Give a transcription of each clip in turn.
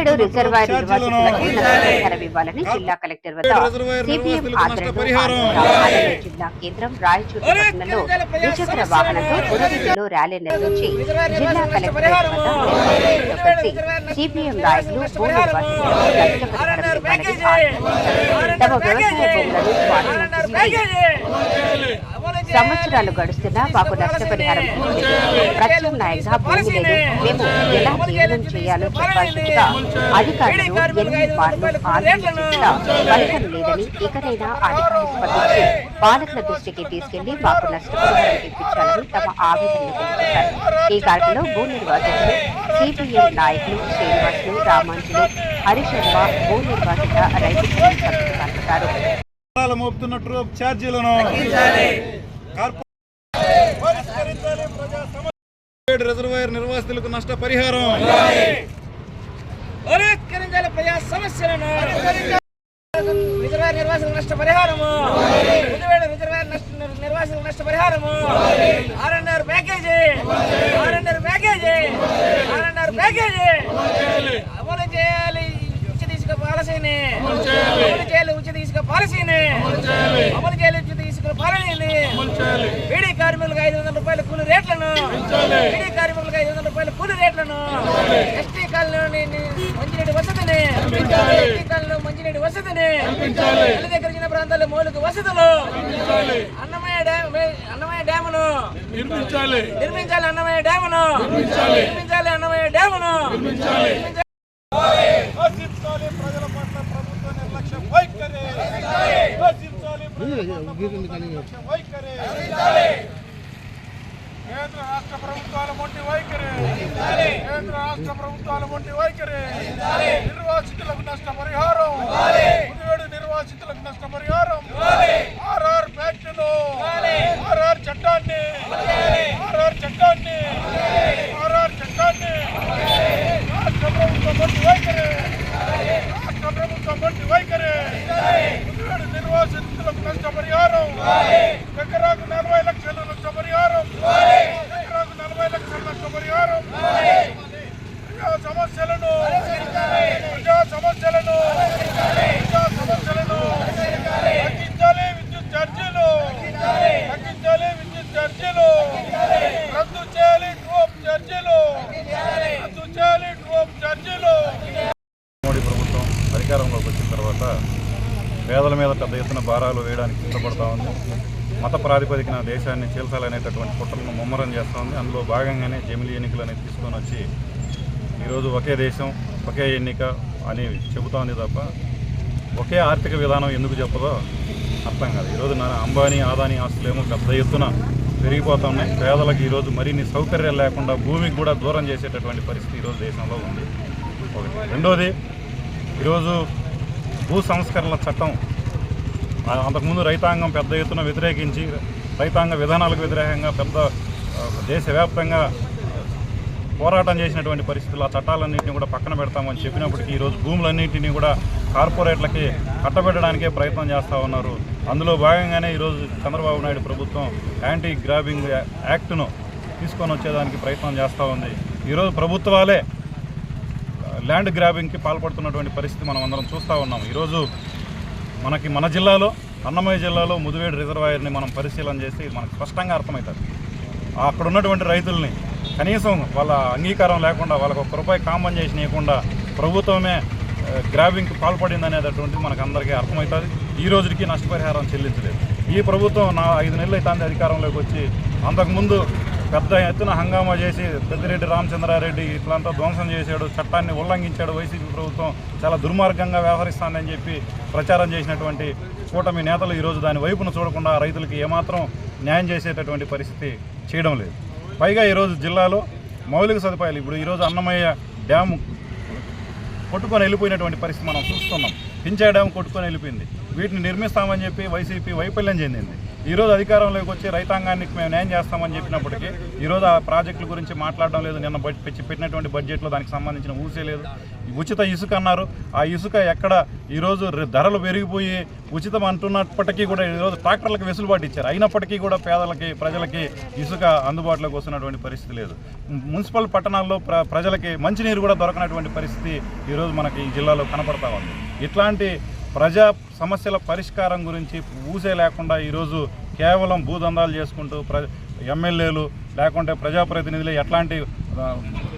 Mudivedu reservoir నిర్వాసితులకు ఇవ్వాలని జిల్లా కలెక్టర్ వద్ద సిపిఎం ఆధ్వర్యంలో జిల్లా కేంద్రం రాయచూరు పట్టణంలో ద్విచక్ర వాహనంతో పురోగతిలో ర్యాలీ నిర్వహించి జిల్లా కలెక్టర్ కలిసి సిపిఎం నాయకులు తమ వ్యవసాయ భూములను స్వాధీనం సంవత్సరాలు గడుస్తున్నా మాకు నష్టపరిహారం. ప్రత్యామ్నాయంగా భూమి లేదు మేము ఎలా జీవనం చేయాలో చెప్పాల్సిందిగా అధికారులు ఎనిమిది మార్లు ఫలితం లేదని ఇకనైనా అధికారులు స్పందించి పాలకుల దృష్టికి తీసుకెళ్ళి మాకు నష్టపరిహారం ఇప్పించాలని తమ ఆవేదనను తెలిపారు ఈ కార్యక్రమంలో భూ నిర్వాసితులు సిపిఎం నాయకులు శ్రీనివాసులు రామాంజులు హరిశర్మ భూ నిర్వాసిత రైతు సంఘం సభ్యులు పాల్గొన్నారు చట్టాలు మోపుతున్న ట్రూప్ ఛార్జీలను కార్పొ- పరిష్కరించాలి ప్రజా సమస్యలు. రిజర్వాయర్ నిర్వాసితులకు నష్టపరిహారం. పరిష్కరించాలి ప్రజా సమస్యలను. రిజర్వాయర్ నిర్వాసితుల నష్ట పరిహారము ముదివేడు రిజర్వాయర్ నష్ట నిర్వాసితుల నష్ట పరిహారము R N R package. R N R package. R N R package. అమలు చేయాలి ఉచిత ఇసుక పాలసీని. అమలు చేయాలి ఉచిత ఇసుక పాలసీని. అమలు చేయాలి పాలసీని బీడీ కార్మికులకు ఐదు వందల రూపాయల కూలి రేట్లను బీడీ కార్మికులకు ఐదు వందల రూపాయల కూలి రేట్లను ఎస్టీ కాలనీ మంచినీటి వసతిని ఎస్టీ కాలనీ మంచినీటి వసతిని తల్లి దగ్గర చిన్న ప్రాంతాల్లో మౌలిక వసతులు అన్నమయ్య డ్యామ్ అన్నమయ్య డ్యామును నిర్మించాలి. నిర్మించాలి అన్నమయ్య డ్యామును నిర్మించాలి. అన్నమయ్య డ్యామును నిర్మించాలి నశించాలి ప్రజల పట్ల ప్రభుత్వ నిర్లక్ష్యం వైఖరి నశించాలి ప్రజల పట్ల ప్రభుత్వ నిర్లక్ష్యం వైఖరి కేంద్ర రాష్ట్ర ప్రభుత్వాల మొండి వైఖరి. కేంద్ర రాష్ట్ర ప్రభుత్వాల మొండి వైఖరి నిర్వాసితులకు నష్టపరిహారం ముదివేడు నిర్వాసితులకు నష్టపరిహారం ఆర్ఆర్ ఫ్యాక్టరీను ఆర్ఆర్ చట్టాన్ని ఆర్ఆర్ చట్టాన్ని ఆర్ఆర్ చట్టాన్ని రాష్ట్ర ప్రభుత్వం మొండి వైఖరి రాష్ట్ర ప్రభుత్వం మొండి వైఖరి ఎకరాకు నలభై లక్షల నష్టపరిహారం ఎకరాకు నలభై లక్షల నష్టపరిహారం ప్రజా సమస్యలను ప్రజా సమస్యలను ప్రజా సమస్యలను తగ్గించాలి విద్యుత్ ఛార్జీలు తగ్గించాలి విద్యుత్ ఛార్జీలు రద్దు చేయాలి ట్రోప్ ఛార్జీలు రద్దు చేయాలి ట్రోప్ ఛార్జీలు మోడీ ప్రభుత్వం అధికారంలోకి వచ్చిన తర్వాత పేదల మీద పెద్ద ఎత్తున భారాలు వేయడానికి సిద్ధపడతా ఉంది. మత ప్రాతిపదికన దేశాన్ని చీల్చాలనేటటువంటి కుట్రలను ముమ్మరం చేస్తూ ఉంది. అందులో భాగంగానే జమిలీ ఎన్నికలు అనేది తీసుకొని వచ్చి ఈరోజు ఒకే దేశం ఒకే ఎన్నిక అని చెబుతోంది తప్ప ఒకే ఆర్థిక విధానం ఎందుకు చెప్పదో అర్థం కాదు. ఈరోజు నా అంబానీ ఆదాని ఆస్తులేమో పెద్ద ఎత్తున పెరిగిపోతా ఉన్నాయి. పేదలకు ఈరోజు మరిన్ని సౌకర్యాలు లేకుండా భూమికి కూడా దూరం చేసేటటువంటి పరిస్థితి ఈరోజు దేశంలో ఉంది. ఒకటి. రెండోది ఈరోజు భూ సంస్కరణల చట్టం అంతకుముందు రైతాంగం పెద్ద ఎత్తున వ్యతిరేకించి రైతాంగ విధానాలకు వ్యతిరేకంగా పెద్ద దేశవ్యాప్తంగా పోరాటం చేసినటువంటి పరిస్థితులు ఆ చట్టాలన్నింటినీ కూడా పక్కన పెడతామని చెప్పినప్పటికీ ఈరోజు భూములన్నింటినీ కూడా కార్పొరేట్లకి కట్టబెట్టడానికే ప్రయత్నం చేస్తూ ఉన్నారు. అందులో భాగంగానే ఈరోజు చంద్రబాబు నాయుడు ప్రభుత్వం యాంటీ గ్రాబింగ్ యాక్ట్ను తీసుకొని వచ్చేదానికి ప్రయత్నం చేస్తూ ఉంది. ఈరోజు ప్రభుత్వాలే ల్యాండ్ గ్రాబింగ్కి పాల్పడుతున్నటువంటి పరిస్థితి మనం అందరం చూస్తూ ఉన్నాం. ఈరోజు మనకి మన జిల్లాలో అన్నమయ్య జిల్లాలో ముదివేడు రిజర్వాయర్ని మనం పరిశీలన చేస్తే ఇది మనకు స్పష్టంగా అర్థమవుతుంది అక్కడ ఉన్నటువంటి రైతుల్ని కనీసం వాళ్ళ అంగీకారం లేకుండా వాళ్ళకు ఒక్క రూపాయి కాంపన్సేషన్ ఇవ్వకుండా ప్రభుత్వమే గ్రాబింగ్కి పాల్పడింది అనేటటువంటిది మనకు అందరికీ అర్థమవుతుంది ఈ రోజుకి నష్టపరిహారం చెల్లించలేదు. ఈ ప్రభుత్వం నా ఐదు నెలలు అయితే అధికారంలోకి వచ్చి అంతకుముందు పెద్ద ఎత్తున హంగామా చేసి పెద్దిరెడ్డి రామచంద్రారెడ్డి ఇట్లంతా ధ్వంసం చేశాడు చట్టాన్ని ఉల్లంఘించాడు వైసీపీ ప్రభుత్వం చాలా దుర్మార్గంగా వ్యవహరిస్తానని చెప్పి ప్రచారం చేసినటువంటి కూటమి నేతలు ఈరోజు దాని వైపును చూడకుండా రైతులకి ఏమాత్రం న్యాయం చేసేటటువంటి పరిస్థితి చేయడం లేదు. పైగా ఈరోజు జిల్లాలో మౌలిక సదుపాయాలు ఇప్పుడు ఈరోజు అన్నమయ్య డ్యాము కొట్టుకొని వెళ్ళిపోయినటువంటి పరిస్థితి మనం చూస్తున్నాం. పించా డ్యామ్ కొట్టుకొని వెళ్ళిపోయింది. వీటిని నిర్మిస్తామని చెప్పి వైసీపీ వైఫల్యం చెందింది. ఈరోజు అధికారంలోకి వచ్చి రైతాంగానికి మేము న్యాయం చేస్తామని చెప్పినప్పటికీ ఈరోజు ఆ ప్రాజెక్టుల గురించి మాట్లాడడం లేదు. నిన్న బడ్జెట్ పెట్టి పెట్టినటువంటి బడ్జెట్లో దానికి సంబంధించిన ఊసే లేదు. ఉచిత ఇసుక అన్నారు. ఆ ఇసుక ఎక్కడ ఈరోజు ధరలు పెరిగిపోయి ఉచితం అంటున్నప్పటికీ కూడా ఈరోజు ట్రాక్టర్లకు వెసులుబాటు ఇచ్చారు. అయినప్పటికీ కూడా పేదలకి ప్రజలకి ఇసుక అందుబాటులోకి వస్తున్నటువంటి పరిస్థితి లేదు. మున్సిపల్ పట్టణాల్లో ప్ర ప్రజలకి మంచినీరు కూడా దొరకనటువంటి పరిస్థితి ఈరోజు మనకి ఈ జిల్లాలో కనపడతా ఉంది. ఇట్లాంటి ప్రజా సమస్యల పరిష్కారం గురించి ఊసే లేకుండా ఈరోజు కేవలం భూదందాలు చేసుకుంటూ ప్ర ఎమ్మెల్యేలు లేకుంటే ప్రజాప్రతినిధులు ఎట్లాంటి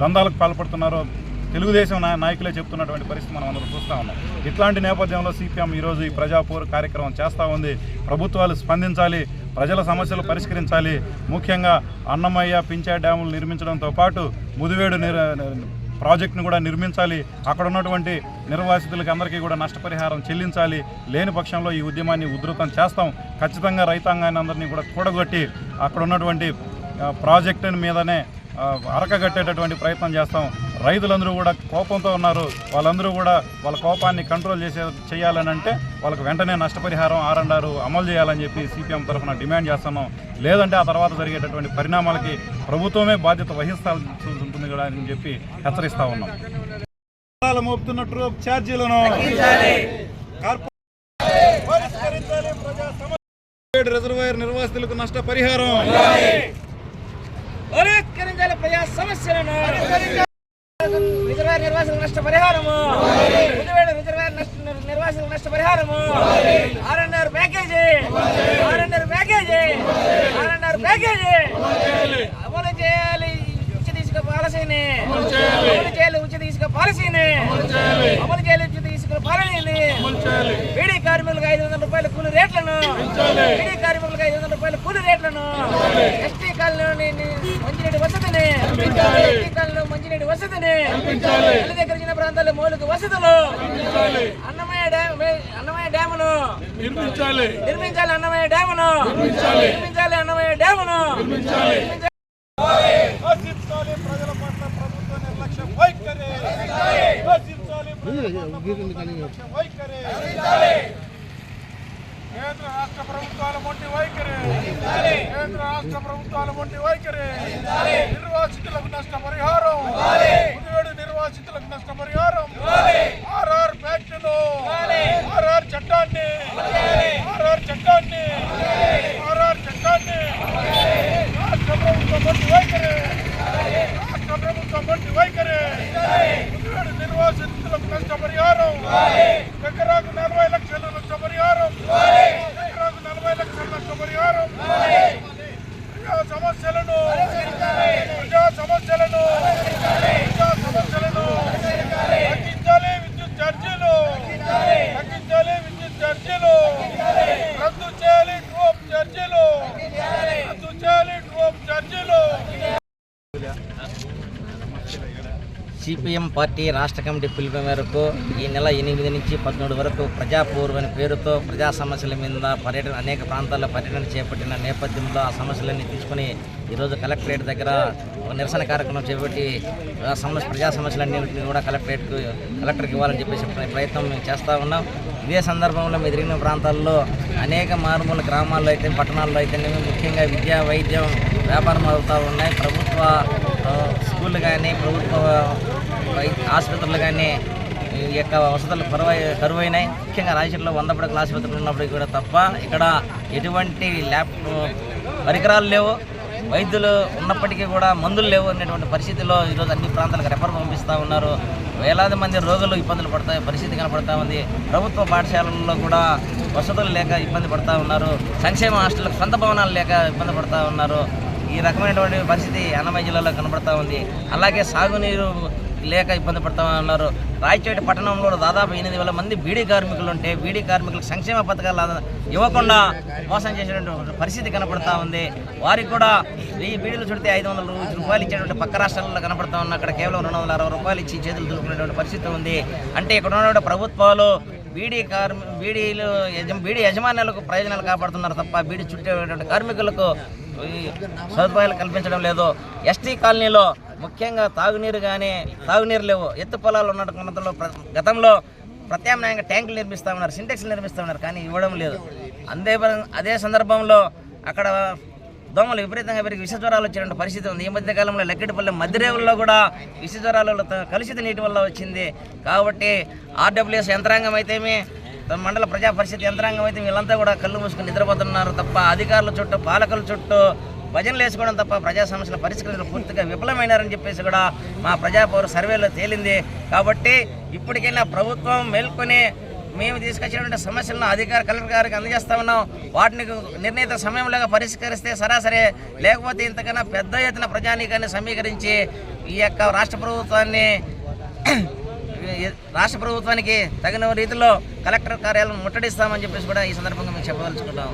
దందాలకు పాల్పడుతున్నారో తెలుగుదేశం నా- నాయకులే చెప్తున్నటువంటి పరిస్థితి మనం అందరూ చూస్తూ ఉన్నాం. ఇట్లాంటి నేపథ్యంలో సిపిఎం ఈరోజు ఈ ప్రజాపూర్ కార్యక్రమం చేస్తూ ఉంది. ప్రభుత్వాలు స్పందించాలి ప్రజల సమస్యలు పరిష్కరించాలి. ముఖ్యంగా అన్నమయ్య పించా డ్యాములు నిర్మించడంతో పాటు ముదివేడు ప్రాజెక్టును కూడా నిర్మించాలి. అక్కడ ఉన్నటువంటి నిర్వాసితులకి అందరికీ కూడా నష్టపరిహారం చెల్లించాలి. లేని పక్షంలో ఈ ఉద్యమాన్ని ఉధృతం చేస్తాం. ఖచ్చితంగా రైతాంగాన్ని అందరినీ కూడా కూడగొట్టి అక్కడ ఉన్నటువంటి ప్రాజెక్టుని ప్రాజెక్టు మీదనే అరకగట్టేటటువంటి ప్రయత్నం చేస్తాం. రైతులందరూ కూడా కోపంతో ఉన్నారు. వాళ్ళందరూ కూడా వాళ్ళ కోపాన్ని కంట్రోల్ చేసే చేయాలని అంటే వాళ్ళకు వెంటనే నష్టపరిహారం ఆరండారు అమలు చేయాలని చెప్పి సిపిఎం తరఫున డిమాండ్ చేస్తున్నాం. లేదంటే ఆ తర్వాత జరిగేటటువంటి పరిణామాలకి ప్రభుత్వమే బాధ్యత వహిస్తాల్సి ఉంటుంది కూడా అని చెప్పి హెచ్చరిస్తా ఉన్నాం. మోపుతున్న ట్రూప్ ఛార్జీలను. రిజర్వాయర్ నిర్వాసితులకు నష్టపరిహారం. ప్రజా సమస్యలను. నిర్వాసితుల నష్ట పరిహారము ముదివేడు రిజర్వాయర్ నష్ట నిర్వాసితుల నష్ట పరిహారము R N R package. R N R package. R N R package. అమలు చేయాలి ఉచిత ఇసుక పాలసీని. అమలు చేయాలి. ఉచిత ఇసుక పాలసీని. అమలు చేయాలి ఉచిత పాలసీని బీడీ కార్మికులకు ఐదు వందల రూపాయల కూలి రేట్లను. బీడీ కార్మికులకు ఐదు వందల రూపాయల కూలి రేట్లను. ఎస్టీ కాలనీ మంచినీటి వసతిని. ఎస్టీ కాలనీ మంచినీటి వసతిని. తల్లి దగ్గర ప్రాంతాల్లో మౌలిక వసతులు. అన్నమయ్య డ్యామ్ అన్నమయ్య డ్యామును. నిర్మించాలి. నిర్మించాలి అన్నమయ్య డ్యామును. నిర్మించాలి. అన్నమయ్య డ్యామును. నిర్మించాలి నశించాలి ప్రజల పట్ల ప్రభుత్వ నిర్లక్ష్య వైఖరి నశించాలి ప్రజల పట్ల ప్రభుత్వ నిర్లక్ష్య వైఖరి కేంద్ర రాష్ట్ర ప్రభుత్వాల మొండి వైఖరి! కేంద్ర రాష్ట్ర ప్రభుత్వాల మొండి వైఖరి! నిర్వాసితులకు నష్టపరిహారం! ముదివేడు నిర్వాసితులకు నష్టపరిహారం! ఆర్ఆర్ ఫ్యాక్టరీను ఆర్ఆర్ చట్టాన్ని! ఆర్ఆర్ చట్టాన్ని! ఆర్ఆర్ చట్టాన్ని! రాష్ట్ర ప్రభుత్వం మొండి వైఖరి! రాష్ట్ర ప్రభుత్వం మొండి వైఖరి! ముదివేడు నిర్వాసితులకు నష్టపరిహారం ఎకరాకు నలభై లక్షల నష్టపరిహారం ఎకరాకు నలభై లక్షల నష్టపరిహారం ప్రజా సమస్యలను ప్రజా సమస్యలను ప్రజా సమస్యలను పార్టీ రాష్ట్ర కమిటీ పిలుపు మేరకు ఈ నెల ఎనిమిది నుంచి పద్మూడు వరకు ప్రజాపూర్వ అనే పేరుతో ప్రజా సమస్యల మీద పర్యటన అనేక ప్రాంతాల్లో పర్యటన చేపట్టిన నేపథ్యంలో ఆ సమస్యలన్నీ తీసుకుని ఈరోజు కలెక్టరేట్ దగ్గర ఒక నిరసన కార్యక్రమం చేపట్టి సమస్య ప్రజా సమస్యలన్నింటినీ కూడా కలెక్టరేట్కు కలెక్టర్కి ఇవ్వాలని చెప్పేసి ప్రయత్నం మేము చేస్తూ ఉన్నాం. ఇదే సందర్భంలో మేము తిరిగిన ప్రాంతాల్లో అనేక మారుమూల గ్రామాల్లో అయితే పట్టణాల్లో అయితేనేమి ముఖ్యంగా విద్యా వైద్యం వ్యాపారం అవుతూ ఉన్నాయి. ప్రభుత్వ స్కూళ్ళు కానీ ప్రభుత్వ ఆసుపత్రులు కానీ ఈ యొక్క వసతులు కరువై కరువైనాయి. ముఖ్యంగా రాజశేఖరలో వంద పడకల ఆసుపత్రులు ఉన్నప్పటికీ కూడా తప్ప ఇక్కడ ఎటువంటి ల్యాబ్ పరికరాలు లేవు. వైద్యులు ఉన్నప్పటికీ కూడా మందులు లేవు అనేటువంటి పరిస్థితిలో ఈరోజు అన్ని ప్రాంతాలకు రెఫర్ పంపిస్తూ ఉన్నారు. వేలాది మంది రోగులు ఇబ్బందులు పడతాయి పరిస్థితి కనపడతా ఉంది. ప్రభుత్వ పాఠశాలల్లో కూడా వసతులు లేక ఇబ్బంది పడతా ఉన్నారు. సంక్షేమ హాస్టళ్ళకు సొంత భవనాలు లేక ఇబ్బంది పడతా ఉన్నారు. ఈ రకమైనటువంటి పరిస్థితి అన్నమయ్య జిల్లాలో కనబడతా ఉంది. అలాగే సాగునీరు లేక ఇబ్బంది పడుతూ ఉన్నారు రాయచోటి పట్టణంలో దాదాపు ఎనిమిది వేల మంది బీడీ కార్మికులు ఉంటే బీడీ కార్మికులకు సంక్షేమ పథకాలు ఇవ్వకుండా మోసం చేసేటువంటి పరిస్థితి కనపడతా ఉంది. వారికి కూడా ఈ బీడీలు చుడితే ఐదు వందల రూపాయలు ఇచ్చేటువంటి పక్క రాష్ట్రాల్లో కనపడతా ఉన్న అక్కడ కేవలం రెండు వందల అరవై రూపాయలు ఇచ్చి చేతులు దులుపుకునేటువంటి పరిస్థితి ఉంది. అంటే ఇక్కడ ఉన్నటువంటి ప్రభుత్వాలు బీడీ కార్మి బీడీలు బీడీ యజమానులకు ప్రయోజనాలు కాపాడుతున్నారు తప్ప బీడీ చుట్టేటువంటి కార్మికులకు సదుపాయాలు కల్పించడం లేదు. ఎస్టీ కాలనీలో ముఖ్యంగా తాగునీరు కానీ తాగునీరు లేవు. ఎత్తు పొలాలు ఉన్నటువంటి గతంలో ప్రత్యామ్నాయంగా ట్యాంకులు నిర్మిస్తామన్నారు సింటెక్స్లు నిర్మిస్తామన్నారు కానీ ఇవ్వడం లేదు. అందే అదే సందర్భంలో అక్కడ దోమలు విపరీతంగా పెరిగి విష జ్వరాలు వచ్చినటువంటి పరిస్థితి ఉంది. ఈ మధ్య కాలంలో లెక్కటిపల్లి మధ్యరేవుల్లో కూడా విష జ్వరాలు కలుషిత నీటి వల్ల వచ్చింది. కాబట్టి ఆర్డబ్ల్యూఎస్ యంత్రాంగం అయితేమి మండల ప్రజా పరిషత్ యంత్రాంగం అయితే వీళ్ళంతా కూడా కళ్ళు మూసుకుని నిద్రపోతున్నారు తప్ప అధికారుల చుట్టూ పాలకుల చుట్టూ భజనలు వేసుకోవడం తప్ప ప్రజా సమస్యల పరిష్కరించడం పూర్తిగా విఫలమైనారని చెప్పేసి కూడా మా ప్రజాపౌర సర్వేలో తేలింది. కాబట్టి ఇప్పటికైనా ప్రభుత్వం మేల్కొని మేము తీసుకొచ్చినటువంటి సమస్యలను అధికార కలెక్టర్ గారికి అందజేస్తా ఉన్నాం. వాటిని నిర్ణీత సమయంలో పరిష్కరిస్తే సరాసరి. లేకపోతే ఇంతకన్నా పెద్ద ఎత్తున ప్రజానీకాన్ని సమీకరించి ఈ యొక్క రాష్ట్ర ప్రభుత్వాన్ని రాష్ట్ర ప్రభుత్వానికి తగిన రీతిలో కలెక్టర్ కార్యాలయం ముట్టడిస్తామని చెప్పేసి కూడా ఈ సందర్భంగా మేము చెప్పదలుచుకుంటాం